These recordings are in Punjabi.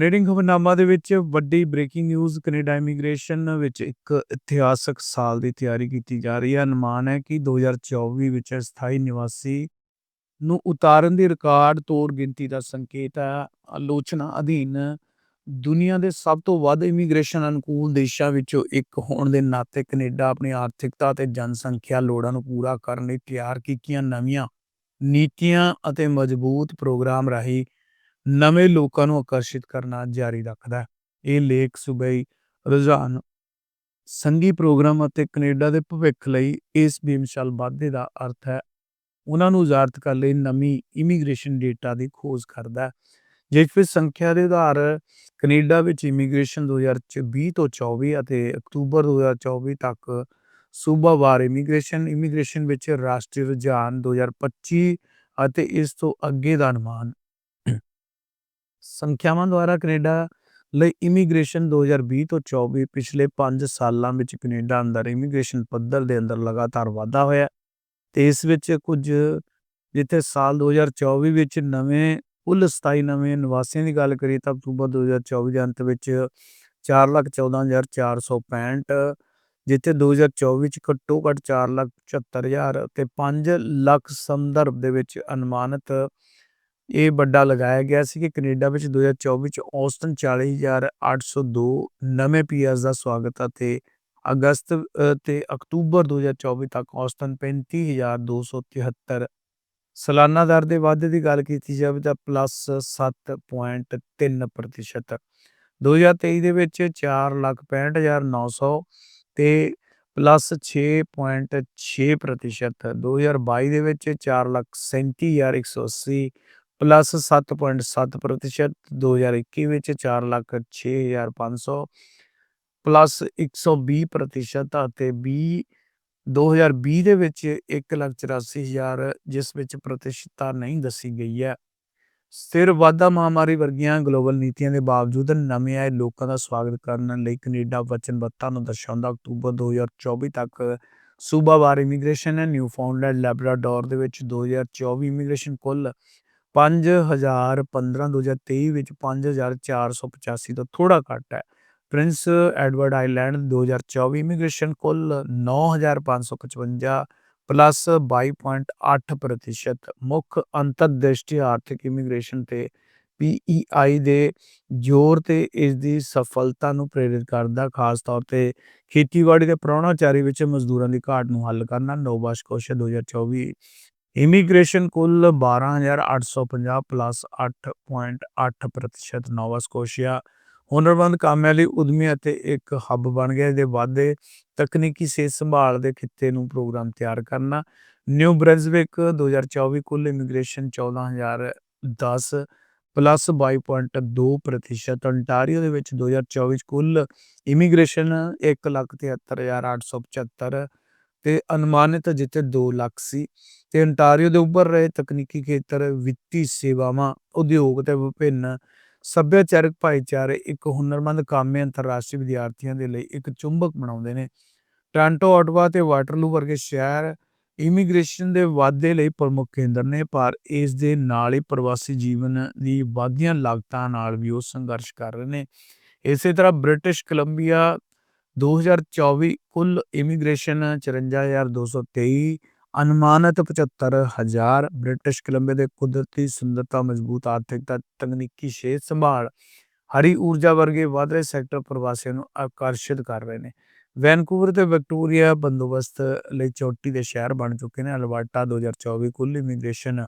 ਕੈਨੇਡੀਅਨ ਖਬਰਨਾਮਾ ਦੇ ਵਿੱਚ ਵੱਡੀ ਬ੍ਰੇਕਿੰਗ ਨਿਊਜ਼ ਕੈਨੇਡਾ ਇਮੀਗ੍ਰੇਸ਼ਨ ਵਿੱਚ ਇੱਕ ਇਤਿਹਾਸਕ ਸਾਲ ਦੀ ਤਿਆਰੀ ਕੀਤੀ ਜਾ ਰਹੀ ਹੈ। ਅਨੁਮਾਨ ਹੈ ਕਿ 2024 ਵਿੱਚ ਸਥਾਈ ਨਿਵਾਸੀ ਨੂੰ ਉਤਾਰਨ ਦੀ ਰਿਕਾਰਡ ਤੋੜ ਗਿਣਤੀ ਦਾ ਸੰਕੇਤ ਹੈ। ਆਲੋਚਨਾ ਅਧੀਨ ਦੁਨੀਆ ਦੇ ਸਭ ਤੋਂ ਵੱਧ ਇਮੀਗ੍ਰੇਸ਼ਨ ਅਨੁਕੂਲ ਦੇਸ਼ਾਂ ਵਿੱਚੋਂ ਇੱਕ ਹੋਣ ਦੇ ਨਾਤੇ ਕੈਨੇਡਾ ਆਪਣੀ ਆਰਥਿਕਤਾ ਅਤੇ ਜਨਸੰਖਿਆ ਲੋੜਾਂ ਨੂੰ ਪੂਰਾ ਕਰਨ ਲਈ ਤਿਆਰ ਕੀਤੀਆਂ ਨਵੀਆਂ ਨੀਤੀਆਂ ਅਤੇ ਮਜ਼ਬੂਤ ਪ੍ਰੋਗਰਾਮ ਰਾਹੀਂ ਨਵੇਂ ਲੋਕਾਂ ਨੂੰ ਆਕਰਸ਼ਿਤ ਕਰਨਾ ਜਾਰੀ ਰੱਖਦਾ ਹੈ। ਇਹ ਲੇਖ ਸੂਬਈ ਰੁਝਾਨ ਸੰਘੀ ਪ੍ਰੋਗਰਾਮ ਅਤੇ ਕੈਨੇਡਾ ਦੇ ਭਵਿੱਖ ਲਈ ਇਸ ਬੇਮਿਸਾਲ ਵਾਧੇ ਦਾ ਅਰਥ ਹੈ। ਉਹਨਾਂ ਨੂੰ ਉਜਾਰਤ ਕਰਨ ਲਈ ਨਵੀਂ ਇਮੀਗ੍ਰੇਸ਼ਨ ਡੇਟਾ ਦੀ ਖੋਜ ਕਰਦਾ ਹੈ। ਜਿਸ ਵਿੱਚ ਸੰਖਿਆ ਦੇ ਆਧਾਰ ਕੈਨੇਡਾ ਵਿੱਚ ਇਮੀਗ੍ਰੇਸ਼ਨ 2020 ਤੋਂ 24 ਅਤੇ ਅਕਤੂਬਰ 2024 ਤੱਕ ਸੂਬਾਵਾਰ ਇਮੀਗ੍ਰੇਸ਼ਨ ਇਮੀਗ੍ਰੇਸ਼ਨ ਵਿੱਚ ਰਾਸ਼ਟਰੀ ਰੁਝਾਨ 2025 ਅਤੇ ਇਸ ਤੋਂ ਅੱਗੇ ਦਾ ਅਨੁਮਾਨ ਸੰਖਿਆਵਾਂ ਦੁਆਰਾ ਕੈਨੇਡਾ ਲਈ ਇਮੀਗ੍ਰੇਸ਼ਨ 2020 ਤੋਂ 24 ਪਿਛਲੇ 5 ਸਾਲਾਂ ਵਿੱਚ ਕੈਨੇਡਾ ਅੰਦਰ ਇਮੀਗ੍ਰੇਸ਼ਨ ਪੱਧਰ ਦੇ ਅੰਦਰ ਲਗਾਤਾਰ ਵਾਧਾ ਹੋਇਆ ਤੇ ਇਸ ਵਿੱਚ ਕੁਝ ਜਿੱਥੇ ਸਾਲ 2024 ਵਿੱਚ ਨਵੇਂ ਕੁੱਲ 27 ਨਵੇਂ ਨਿਵਾਸੀਆਂ ਦੀ ਗੱਲ ਕਰੀਏ ਤਾਂ ਅਕਤੂਬਰ 2024 ਦੇ ਅੰਤ ਵਿੱਚ 414465 ਜਿੱਥੇ 2024 ਵਿੱਚ ਘੱਟੋ ਘੱਟ 475000 ਤੇ 5 ਲੱਖ ਸੰਦਰਭ ਦੇ ਵਿੱਚ ਅਨੁਮਾਨਿਤ ਇਹ ਵੱਡਾ ਲਗਾਇਆ ਗਿਆ ਸੀ ਕਿ ਕੈਨੇਡਾ ਵਿੱਚ 2024 ਚ ਔਸਤਨ 40802 ਨਵੇਂ ਪੀਆਰਸ ਦਾ ਸਵਾਗਤ ਅਤੇ ਅਗਸਤ ਤੇ ਅਕਤੂਬਰ 2024 ਤੱਕ ਔਸਤਨ 35273 ਸਾਲਾਨਾ ਦਰ ਦੇ ਵਾਧੇ ਦੀ ਗੱਲ ਕੀਤੀ ਜਾਵੇ ਤਾਂ ਪਲੱਸ 7.3% 2023 ਦੇ ਵਿੱਚ 465900 ਤੇ ਪਲੱਸ 6.6% 2022 ਦੇ ਵਿੱਚ 437180 ਪਲੱਸ 7.7% 2021 ਵਿੱਚ 406500 ਪਲੱਸ 120% ਅਤੇ 20 2020 ਦੇ ਵਿੱਚ 184000 ਜਿਸ ਵਿੱਚ ਪ੍ਰਤੀਸ਼ਤਤਾ ਨਹੀਂ ਦੱਸੀ ਗਈ ਹੈ। ਸਥਿਰ ਵਾਧਾ ਮਹਾਮਾਰੀ ਵਰਗੀਆਂ ਗਲੋਬਲ ਨੀਤੀਆਂ ਦੇ ਬਾਵਜੂਦ ਨਵੇਂ ਆਏ ਲੋਕਾਂ ਦਾ ਸਵਾਗਤ ਕਰਨ ਲਈ ਕੈਨੇਡਾ ਵਚਨਬੱਧਤਾ ਨੂੰ ਦਰਸਾਉਂਦਾ ਅਕਤੂਬਰ 2024 ਤੱਕ ਸੂਬਾਵਾਰ ਇਮੀਗ੍ਰੇਸ਼ਨ ਹੈ ਨਿਊਫਾਊਂਡਲੈਂਡ ਲੈਬਰਾਡੋਰ ਦੇ ਵਿੱਚ 2024 ਇਮੀਗ੍ਰੇਸ਼ਨ ਕੁੱਲ 5000 15 2023 ਵਿੱਚ 5485 ਤੋਂ ਥੋੜਾ ਘੱਟ ਹੈ। ਪ੍ਰਿੰਸ ਐਡਵਰਡ ਆਈਲੈਂਡ 2024 ਇਮੀਗ੍ਰੇਸ਼ਨ ਕੁੱਲ 9555 ਪਲੱਸ 22.8% ਮੁੱਖ ਅੰਤਰਦ੍ਰਿਸ਼ਟੀ ਆਰਥਿਕ ਇਮੀਗ੍ਰੇਸ਼ਨ ਤੇ ਪੀਈਆਈ ਦੇ ਜ਼ੋਰ ਤੇ ਇਸ ਦੀ ਸਫਲਤਾ ਨੂੰ ਪ੍ਰੇਰਿਤ ਕਰਦਾ, ਖਾਸ ਤੌਰ ਤੇ ਖੇਤੀਬਾੜੀ ਦੇ ਪ੍ਰਾਹੁਣਾਚਾਰੀ ਵਿੱਚ ਮਜ਼ਦੂਰਾਂ ਦੀ ਘਾਟ ਨੂੰ ਹੱਲ ਕਰਨਾ। ਨੋਵਾ ਸਕੋਸ਼ੀਆ 2024 ਇਮੀਗ੍ਰੇਸ਼ਨ ਕੁੱਲ 12850 ਪਲੱਸ 8.8% ਨੋਵਾ ਸਕੋਸ਼ੀਆ ਹੁਨਰਮੰਦ ਕਾਮਿਆਂ ਲਈ ਉਦਮੀ ਅਤੇ ਇੱਕ ਹੱਬ ਬਣ ਗਿਆ। ਦੇ ਵਾਧੇ ਤਕਨੀਕੀ ਸਿਹਤ ਸੰਭਾਲ ਦੇ ਖਿੱਤੇ ਨੂੰ ਪ੍ਰੋਗਰਾਮ ਤਿਆਰ ਕਰਨਾ। ਨਿਊ ਬ੍ਰੈਂਜ਼ਵਿਕ 2024 ਕੁੱਲ ਇਮੀਗ੍ਰੇਸ਼ਨ 14010 ਪਲੱਸ 22.2% ਅੰਟਾਰੀਓ ਦੇ ਵਿੱਚ 2024 ਕੁੱਲ ਇਮੀਗ੍ਰੇਸ਼ਨ 173875 ਤੇ ਅਨੁਮਾਨਿਤ ਜਿੱਥੇ 2 ਲੱਖ ਸੀ ਤੇ ਅੰਟਾਰੀਓ ਦੇ ਉੱਭਰ ਰਹੇ ਤਕਨੀਕੀ ਖੇਤਰ, ਵਿੱਤੀ ਸੇਵਾਵਾਂ, ਉਦਯੋਗ ਤੇ ਵਿਭਿੰਨ ਸੱਭਿਆਚਾਰਕ ਭਾਈਚਾਰੇ ਇੱਕ ਹੁਨਰਮੰਦ ਕਾਮੇ ਅੰਤਰਰਾਸ਼ਟਰੀ ਵਿਦਿਆਰਥੀਆਂ ਦੇ ਲਈ ਇੱਕ ਚੁੰਬਕ ਬਣਾਉਂਦੇ ਨੇ। ਟ੍ਰਾਂਟੋ ਆਟਵਾ ਤੇ ਵਾਟਰਲੂ ਵਰਗੇ ਸ਼ਹਿਰ ਇਮੀਗ੍ਰੇਸ਼ਨ ਦੇ ਵਾਧੇ ਲਈ ਪ੍ਰਮੁੱਖ ਕੇਂਦਰ ਨੇ, ਪਰ ਇਸ ਦੇ ਨਾਲ ਹੀ ਪ੍ਰਵਾਸੀ ਜੀਵਨ ਦੀ ਵਾਧੀਆਂ ਲਾਗਤਾਂ ਨਾਲ ਵੀ ਉਹ ਸੰਘਰਸ਼ ਕਰ ਰਹੇ ਨੇ। ਇਸੇ ਤਰ੍ਹਾਂ ਬ੍ਰਿਟਿਸ਼ ਕੋਲੰਬੀਆ 2024 ਕੁੱਲ ਇਮੀਗ੍ਰੇਸ਼ਨ 54223 ਅਨੁਮਾਨਿਤ 75000 ਬ੍ਰਿਟਿਸ਼ ਕੋਲੰਬੀਆ ਦੇ ਕੁਦਰਤੀ ਸੁੰਦਰਤਾ, ਮਜ਼ਬੂਤ ਆਰਥਿਕਤਾ, ਤਕਨੀਕੀ ਸਿਹਤ ਸੰਭਾਲ, ਹਰੀ ਊਰਜਾ ਵਰਗੇ ਵੱਧ ਰਹੇ ਸੈਕਟਰ ਪ੍ਰਵਾਸੀਆਂ ਨੂੰ ਆਕਰਸ਼ਿਤ ਕਰ ਰਹੇ ਨੇ। ਵੈਨਕੂਵਰ ਤੇ ਵਿਕਟੋਰੀਆ ਬੰਦੋਬਸਤ ਲਈ ਚੋਟੀ ਦੇ ਸ਼ਹਿਰ ਬਣ ਚੁੱਕੇ ਨੇ। ਅਲਬਰਟਾ 2024 ਕੁੱਲ ਇਮੀਗ੍ਰੇਸ਼ਨ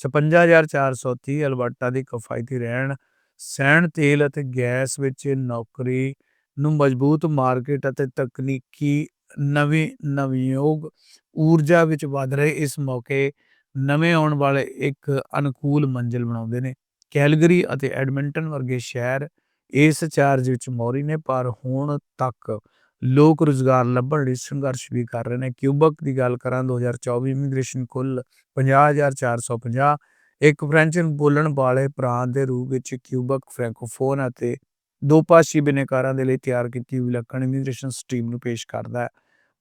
56430 ਅਲਬਰਟਾ ਦੀ ਕਿਫਾਇਤੀ ਰਹਿਣ ਸਹਿਣ ਤੇਲ ਅਤੇ ਗੈਸ ਵਿੱਚ ਨੌਕਰੀ ਨੂੰ ਮਜ਼ਬੂਤ ਮਾਰਕੀਟ ਅਤੇ ਤਕਨੀਕੀ ਨਵੀਂ, ਨਵਯੋਗ ਊਰਜਾ ਵਿੱਚ ਵਧ ਰਹੇ ਇਸ ਮੌਕੇ ਨਵੇਂ ਆਉਣ ਵਾਲੇ ਇੱਕ ਅਨੁਕੂਲ ਮੰਜ਼ਿਲ ਬਣਾਉਂਦੇ ਨੇ। ਕੈਲਗਰੀ ਅਤੇ ਐਡਮਿੰਟਨ ਵਰਗੇ ਸ਼ਹਿਰ ਇਸ ਚਾਰਜ ਵਿੱਚ ਮੋਰੀ ਨੇ, ਪਰ ਹੁਣ ਤੱਕ ਲੋਕ ਰੁਜ਼ਗਾਰ ਲੱਭਣ ਲਈ ਸੰਘਰਸ਼ ਵੀ ਕਰ ਰਹੇ ਨੇ। ਕਿਊਬਕ ਦੀ ਗੱਲ ਕਰਾਂ 2024 ਇਮੀਗ੍ਰੇਸ਼ਨ ਕੁੱਲ 50450 ਇੱਕ ਫ੍ਰੈਂਚ ਬੋਲਣ ਵਾਲੇ ਪ੍ਰਾਂਤ ਦੇ ਰੂਪ ਵਿੱਚ ਕਿਊਬਕ ਫ੍ਰੈਂਕੋਫੋਨ ਅਤੇ ਦੋ ਭਾਸ਼ੀ ਬਿਨੇਕਾਰਾਂ ਦੇ ਲਈ ਤਿਆਰ ਕੀਤੀ ਵਿਲੱਖਣ ਇਮੀਗ੍ਰੇਸ਼ਨ ਸਟ੍ਰੀਮ ਨੂੰ ਪੇਸ਼ ਕਰਦਾ ਹੈ।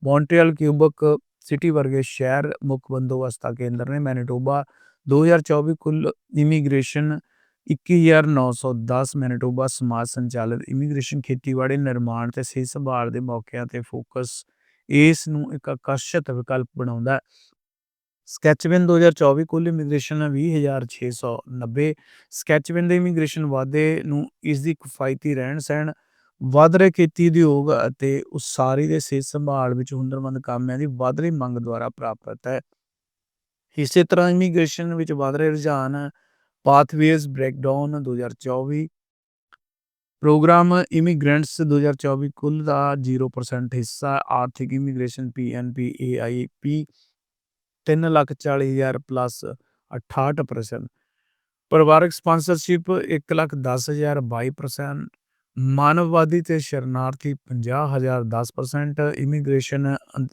ਮੌਂਟਰੀਅਲ ਕਿਊਬਕ ਸਿਟੀ ਵਰਗੇ ਸ਼ਹਿਰ ਮੁੱਖ ਬੰਦੋਬਸਤ ਕੇਂਦਰ ਨੇ ਮੈਨੀਟੋਬਾ 2024 ਕੁੱਲ ਇਮੀਗ੍ਰੇਸ਼ਨ 21910 ਮੈਨੀਟੋਬਾ ਸਮਾਜ ਸੰਚਾਲਿਤ ਇਮੀਗ੍ਰੇਸ਼ਨ ਖੇਤੀਬਾੜੀ ਨਿਰਮਾਣ ਤੇ ਸਿਹਤ ਸੰਭਾਲ ਦੇ ਮੌਕਿਆਂ ਤੇ ਫੋਕਸ ਇਸ ਨੂੰ ਇੱਕ ਆਕਰਸ਼ਕ ਵਿਕਲਪ ਬਣਾਉਂਦਾ ਹੈ। ਸਕੈਚਵਿਨ 2024 ਕੁੱਲ ਇਮੀਗ੍ਰੇਸ਼ਨ 20690 ਸਕੈਚਵਿਨ ਦੇ ਇਮੀਗ੍ਰੇਸ਼ਨ ਵਾਧੇ ਨੂੰ ਇਸ ਦੀ ਕਿਫਾਇਤੀ ਰਹਿਣ ਸਹਿਣ ਵਧ ਰਹੇ ਖੇਤੀ ਉਦਯੋਗ ਅਤੇ ਉਸਾਰੀ ਦੇ ਸਿਹਤ ਸੰਭਾਲ ਵਿੱਚ ਹੁਨਰਮੰਦ ਕਾਮਿਆਂ ਦੀ ਵਧ ਰਹੀ ਮੰਗ ਦੁਆਰਾ ਪ੍ਰਾਪਤ ਹੈ। ਇਸੇ ਤਰ੍ਹਾਂ ਇਮੀਗ੍ਰੇਸ਼ਨ ਵਿੱਚ ਵਧ ਰਹੇ ਰੁਝਾਨ ਪਾਥਵੇਜ਼ ਬ੍ਰੇਕਡਾਊਨ 2024 ਪ੍ਰੋਗਰਾਮ ਇਮੀਗ੍ਰੈਂਟਸ 2024 ਕੁੱਲ ਦਾ 0% ਹਿੱਸਾ, ਆਰਥਿਕ ਇਮੀਗ੍ਰੇਸ਼ਨ ਪੀਐਨਪੀ ਏਆਈਪੀ 340000 ਪਲੱਸ 68% ਪਰਿਵਾਰਕ ਸਪਾਂਸਰਸ਼ਿਪ 110000 22% ਮਾਨਵਵਾਦੀ ਤੇ ਸ਼ਰਨਾਰਥੀ 50000 10% ਇਮੀਗ੍ਰੇਸ਼ਨ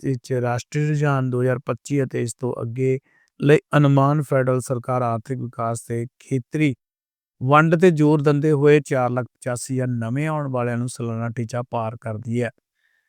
ਵਿੱਚ ਰਾਸ਼ਟਰੀ ਰੁਝਾਨ 2025 ਅਤੇ ਇਸ ਤੋਂ ਅੱਗੇ ਲਈ ਅਨੁਮਾਨ ਫੈਡਰਲ ਸਰਕਾਰ ਆਰਥਿਕ ਵਿਕਾਸ ਤੇ ਖੇਤਰੀ ਵੰਡ ਤੇ ਜ਼ੋਰ ਦਿੰਦੇ ਹੋਏ 485000 ਨਵੇਂ ਆਉਣ ਵਾਲਿਆਂ ਨੂੰ ਸਾਲਾਨਾ ਟੀਚਾ ਪਾਰ ਕਰਦੀ ਹੈ।